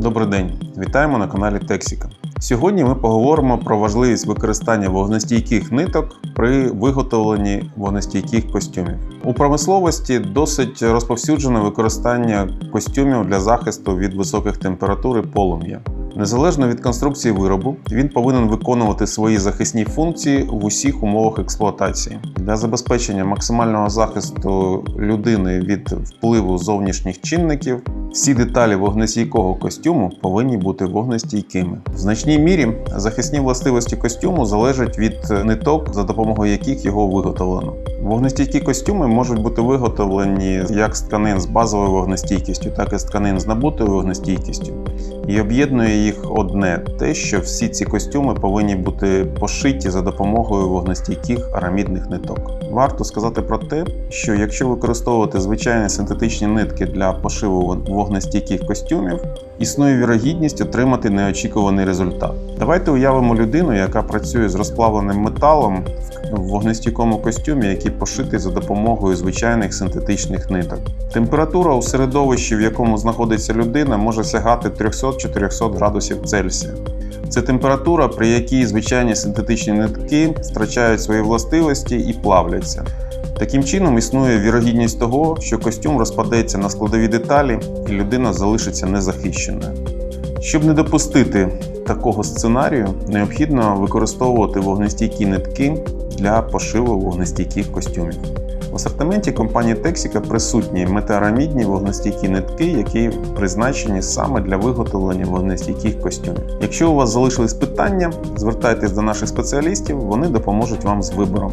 Добрий день, вітаємо на каналі Тексіка. Сьогодні ми поговоримо про важливість використання вогнестійких ниток при виготовленні вогнестійких костюмів. У промисловості досить розповсюджене використання костюмів для захисту від високих температур і полум'я. Незалежно від конструкції виробу, він повинен виконувати свої захисні функції в усіх умовах експлуатації. Для забезпечення максимального захисту людини від впливу зовнішніх чинників всі деталі вогнестійкого костюму повинні бути вогнестійкими. В значній мірі захисні властивості костюму залежать від ниток, за допомогою яких його виготовлено. Вогнестійкі костюми можуть бути виготовлені як з тканин з базовою вогнестійкістю, так і з тканин з набутою вогнестійкістю. І об'єднує їх одне те, що всі ці костюми повинні бути пошиті за допомогою вогнестійких арамідних ниток. Варто сказати про те, що якщо використовувати звичайні синтетичні нитки для пошиву вогнестійких костюмів, існує вірогідність отримати неочікуваний результат. Давайте уявимо людину, яка працює з розплавленим металом в вогнестійкому костюмі, який пошитий за допомогою звичайних синтетичних ниток. Температура у середовищі, в якому знаходиться людина, може сягати 300-400 градусів Цельсія. Це температура, при якій звичайні синтетичні нитки втрачають свої властивості і плавляться. Таким чином існує вірогідність того, що костюм розпадеться на складові деталі і людина залишиться незахищеною. Щоб не допустити такого сценарію, необхідно використовувати вогнестійкі нитки для пошиву вогнестійких костюмів. В асортименті компанії Texika присутні метеорамідні вогнестійкі нитки, які призначені саме для виготовлення вогнестійких костюмів. Якщо у вас залишились питання, звертайтесь до наших спеціалістів, вони допоможуть вам з вибором.